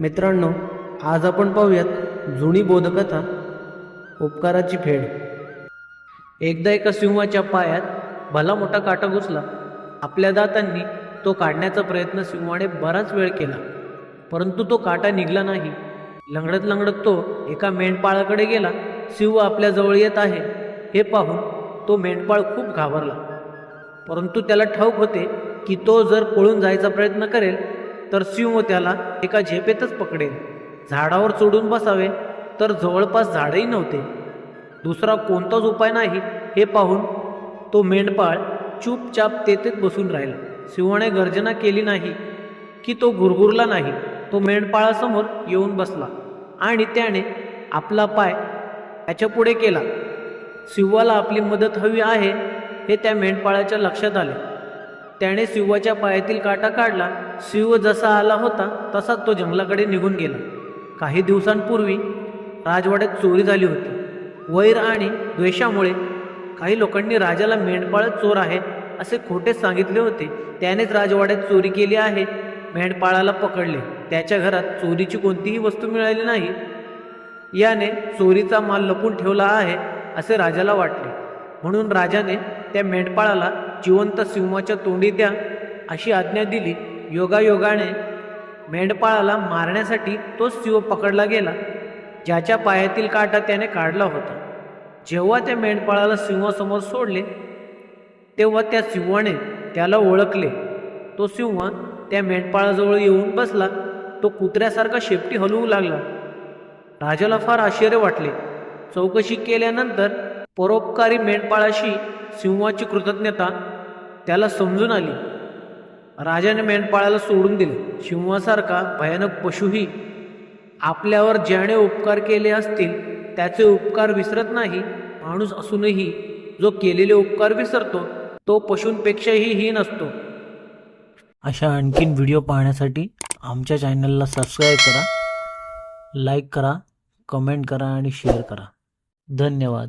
मित्रांनो आज आपण पाहूयात जुनी बोधकथा उपकाराची फेड. एकदा एका सिंहाच्या पायात भला मोठा काटा घुसला. आपल्या दातांनी तो काढण्याचा प्रयत्न सिंहाने बराच वेळ केला परंतु तो काटा निघला नाही. लंगडत लंगडत तो एका मेंढपाळाकडे गेला. सिंह आपल्या जवळ येत आहे. हे पाहून तो मेंढपाळ खूप घाबरला. परंतु त्याला ठाऊक होते की तो जर पळून जायचा प्रयत्न करेल तर सिंह त्याला एका झेपेतच पकडेल झाडावर चढून बसावे तर जवळपास झाडही नव्हते. दुसरा कोणताच उपाय नाही हे पाहून तो मेंढपाळ चुपचाप तेथेच बसून राहिला. सिंहाने गर्जना केली नाही की तो गुरगुरला नाही. तो मेंढपाळासमोर येऊन बसला आणि त्याने आपला पाय त्याच्या पुढे केला. सिंहाला आपली मदत हवी आहे हे त्या मेंढपाळाच्या लक्षात आले. त्याने शिवाच्या पायातील काटा काढला. शिव जसा आला होता तसाच तो जंगलाकडे निघून गेला. काही दिवसांपूर्वी राजवाड्यात चोरी झाली होती. वैर आणि द्वेषामुळे काही लोकांनी राजाला मेंढपाळ चोर आहे असे खोटे सांगितले होते. त्यानेच राजवाड्यात चोरी केली आहे मेंढपाळाला पकडले. त्याच्या घरात चोरीची कोणतीही वस्तू मिळाली नाही. याने चोरीचा माल लपून ठेवला आहे असे राजाला वाटले. म्हणून राजाने त्या मेंढपाळाला जिवंत सिंहाच्या तोंडी द्या अशी आज्ञा दिली. योगायोगाने मेंढपाळाला मारण्यासाठी तोच सिंह पकडला गेला. ज्याच्या पायातील काटा त्याने काढला होता. जेव्हा त्या मेंढपाळाला सिंहासमोर सोडले तेव्हा त्या सिंहाने त्याला ओळखले. तो सिंह त्या मेंढपाळाजवळ येऊन बसला. तो कुत्र्यासारखा शेपटी हलवू लागला. राजाला फार आश्चर्य वाटले. चौकशी केल्यानंतर परोपकारी मेंढपाळाशी सिंहाची कृतज्ञता त्याला समजून आली. राजाने मेंढपाळाला सोडून दिले. सिंहासारखा भयानक पशुही आपल्यावर ज्याने उपकार केले असतील त्याचे उपकार विसरत नाही. माणूस असूनही जो केलेले उपकार विसरतो तो पशूंपेक्षाही हीन असतो. अशा आणखीन व्हिडिओ पाहण्यासाठी आमच्या चॅनलला सबस्क्राईब करा लाईक करा कमेंट करा आणि शेअर करा. धन्यवाद.